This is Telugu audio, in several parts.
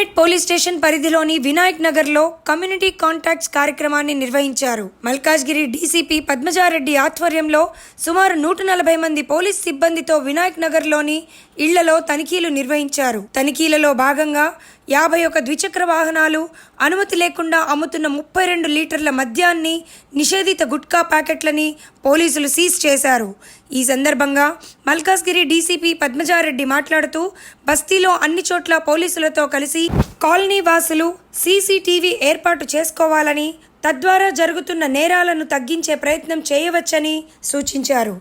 రెడ్మెట్ పోలీస్ స్టేషన్ పరిధిలోని వినాయక్ నగర్లో కమ్యూనిటీ కాంటాక్ట్స్ కార్యక్రమాన్ని నిర్వహించారు. మల్కాజ్గిరి డీసీపీ పద్మజారెడ్డి ఆధ్వర్యంలో సుమారు నూట నలభై మంది పోలీస్ సిబ్బందితో వినాయక్ నగర్లోని ఇళ్ళలో తనిఖీలు నిర్వహించారు. తనిఖీలలో భాగంగా యాభై ఒక ద్విచక్ర వాహనాలు అనుమతి లేకుండా అమ్ముతున్న ముప్పై రెండు లీటర్ల మద్యాన్ని నిషేధిత గుట్కా ప్యాకెట్లని పోలీసులు సీజ్ చేశారు. ఈ సందర్భంగా మల్కాజ్గిరి డీసీపీ పద్మజారెడ్డి మాట్లాడుతూ బస్తీలో అన్ని చోట్ల పోలీసులతో కలిసి కాలనీ వాసులు సీసీటీవీ ఏర్పాటు చేసుకోవాలని తద్వారా జరుగుతున్న నేరాలను తగ్గించే ప్రయత్నం చేయవచ్చని సూచించారు.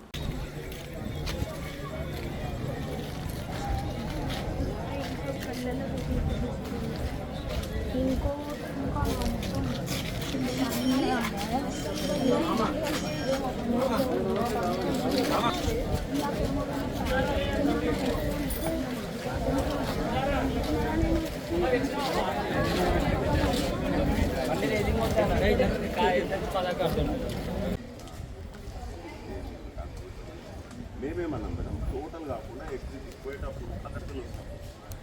మేమేమన్నాం మేడం టోటల్ కాకుండా ఎగ్జిట్ పోయేటప్పుడు పద్ధతులు వస్తాం ఇలా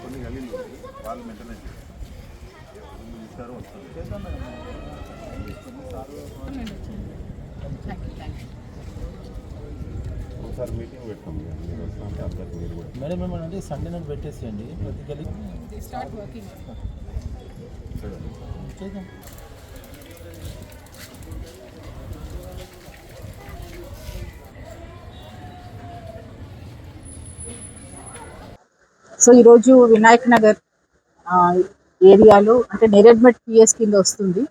కొన్ని గలీలు వాళ్ళు మెయింటెనెన్స్ ఇస్తారు వస్తారు ఒకసారి మీటింగ్ కూడా మేడం ఏమన్నా సండే నాడు పెట్టేసేయండి ప్రతి గలి చేద్దాం. సో ఈరోజు వినాయక్ నగర్ ఏరియాలో అంటే నేరెడ్మెట్ పిఎస్ కింద వస్తుంది.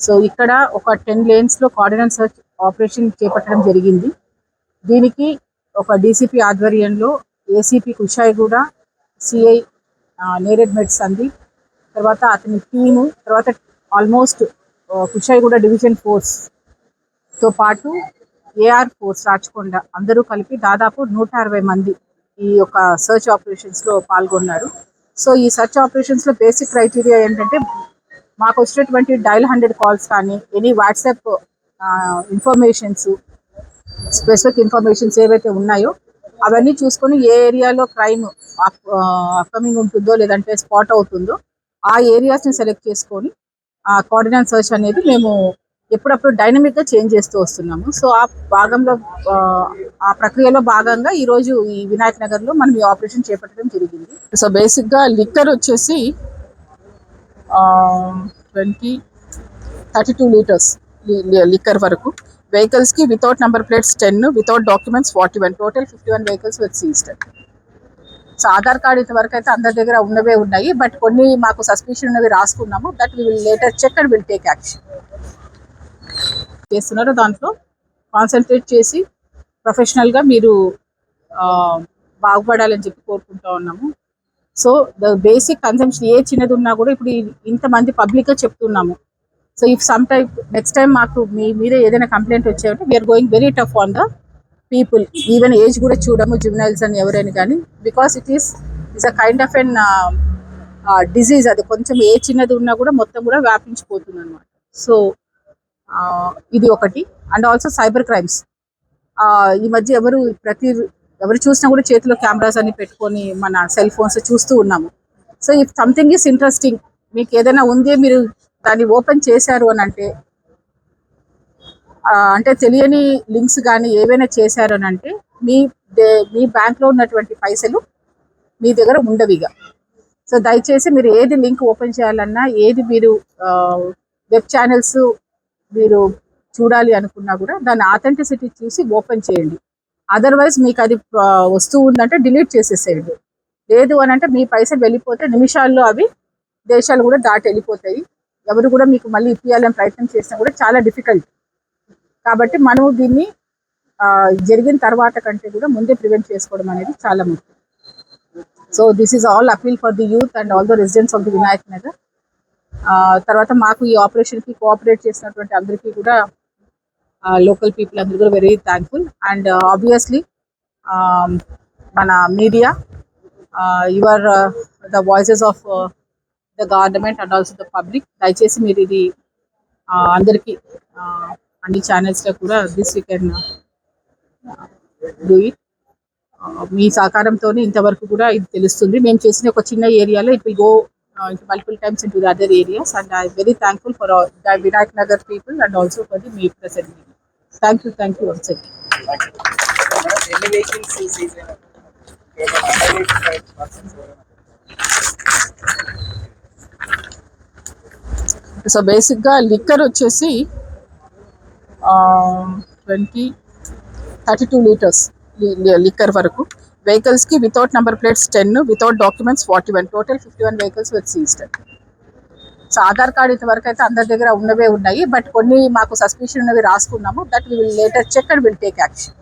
సో ఇక్కడ ఒక టెన్ లేన్స్లో సర్చ్ ఆపరేషన్ చేపట్టడం జరిగింది. దీనికి ఒక డీసీపీ ఆధ్వర్యంలో ఏసీపీ కుషాయిగూడ సిఐ నేరెడ్మెట్ సందీప్ తర్వాత అతని టీము తర్వాత ఆల్మోస్ట్ కుషాయిగూడ డివిజన్ ఫోర్స్తో పాటు ఏఆర్ ఫోర్స్ రాచకొండ అందరూ కలిపి దాదాపు నూట అరవై మంది ఈ యొక్క సర్చ్ ఆపరేషన్స్లో పాల్గొన్నారు. సో ఈ సర్చ్ ఆపరేషన్స్లో బేసిక్ క్రైటీరియా ఏంటంటే మాకు వచ్చినటువంటి డైల్ హండ్రెడ్ కాల్స్ కానీ any WhatsApp informations specific informations ఏవైతే ఉన్నాయో అవన్నీ చూసుకొని ఏ ఏరియాలో క్రైమ్ అప్కమింగ్ ఉంటుందో లేదంటే స్పాట్ అవుతుందో ఆ ఏరియాస్ని సెలెక్ట్ చేసుకొని ఆ కోఆర్డినేట్ సర్చ్ అనేది మేము ఎప్పుడప్పుడు డైనమిక్గా చేంజ్ చేస్తూ వస్తున్నాము. సో ఆ భాగంలో ఆ, ప్రక్రియలో భాగంగా ఈ రోజు ఈ వినాయక నగర్లో మనం ఈ ఆపరేషన్ చేపట్టడం జరిగింది. సో బేసిక్గా లిక్కర్ వచ్చేసి twenty thirty two litres liquor వరకు. వెహికల్స్కి without number plates ten without documents forty one total fifty one vehicles with seized so Aadhaar card ఇంతవరకు అయితే అందరి దగ్గర ఉన్నవే ఉన్నాయి. బట్ కొన్ని మాకు సస్పెషన్ ఉన్నవి రాసుకున్నాము. That we will later check and will take action చేస్తున్నారు. దాంట్లో కాన్సన్ట్రేట్ చేసి ప్రొఫెషనల్గా మీరు బాగుపడాలని చెప్పి కోరుకుంటా ఉన్నాము. సో ద బేసిక్ కన్సంప్షన్ ఏ చిన్నది ఉన్నా కూడా ఇప్పుడు ఇంతమంది పబ్లిక్గా చెప్తున్నాము. So if some time next time మాకు మీ మీద ఏదైనా కంప్లైంట్ వచ్చాయంటే we are going very tough on the people even age కూడా చూడము జువెనైల్స్ అని ఎవరైనా కానీ. Because it is is a kind of an disease అది కొంచెం ఏ చిన్నది ఉన్నా కూడా మొత్తం కూడా వ్యాపించిపోతుంది అనమాట సో ఇది ఒకటి. అండ్ ఆల్సో సైబర్ క్రైమ్స్ ఈ మధ్య ఎవరు ప్రతి ఎవరు చూసినా కూడా చేతిలో కెమెరాస్ అన్ని పెట్టుకొని మన సెల్ ఫోన్స్ చూస్తూ ఉన్నాము. So if something is interesting మీకు ఏదైనా ఉంది మీరు దాన్ని ఓపెన్ చేశారు అని అంటే అంటే తెలియని లింక్స్ కానీ ఏవైనా చేశారు అని అంటే మీ దే- మీ బ్యాంక్లో ఉన్నటువంటి పైసలు మీ దగ్గర ఉండవిగా సో దయచేసి మీరు ఏది లింక్ ఓపెన్ చేయాలన్నా ఏది మీరు వెబ్ ఛానల్స్ మీరు చూడాలి అనుకున్నా కూడా దాని ఆథెంటిసిటీ చూసి ఓపెన్ చేయండి. అదర్వైజ్ మీకు అది వస్తువు వస్తూ ఉందంటే డిలీట్ చేసేసేయండి. లేదు అని అంటే మీ పైసలు వెళ్ళిపోతే నిమిషాల్లో అవి దేశాలు కూడా దాటి వెళ్ళిపోతాయి. ఎవరు కూడా మీకు మళ్ళీ ఇప్పించాలని ప్రయత్నం చేసినా కూడా చాలా డిఫికల్ట్ కాబట్టి మనము దీన్ని జరిగిన తర్వాత కంటే కూడా ముందే ప్రివెంట్ చేసుకోవడం అనేది చాలా ముఖ్యం. So this is all appeal for the youth and all the residents of the Vinayak Nagar తర్వాత మాకు ఈ ఆపరేషన్కి కోఆపరేట్ చేసినటువంటి అందరికీ కూడా లోకల్ పీపుల్ అందరూ కూడా వెరీ థ్యాంక్ఫుల్ అండ్ ఆబ్వియస్లీ మన media your the voices of the government and also the public దయచేసి మీరు ఇది అందరికీ అన్ని ఛానల్స్లో కూడా this you can do it మీ సహకారంతో ఇంతవరకు కూడా ఇది తెలుస్తుంది. మేము చేసిన ఒక చిన్న ఏరియాలో it will go multiple times into the other areas and I very thankful for the Vinayak Nagar people and also for the me present thank you thank you once again ఎన్ని వెహికల్స్ సీజ్ సో బేసిక్గా లిక్కర్ వచ్చేసి twenty thirty two litres liquor వరకు వెహికల్స్కి without number plates ten without documents forty one total fifty one vehicles with seized so Aadhaar card ఇంతవరకు అయితే అందరి దగ్గర ఉన్నవే ఉన్నాయి. బట్ కొన్ని మాకు సస్పెషన్ ఉన్నవి రాసుకున్నాము. That will later check and will take action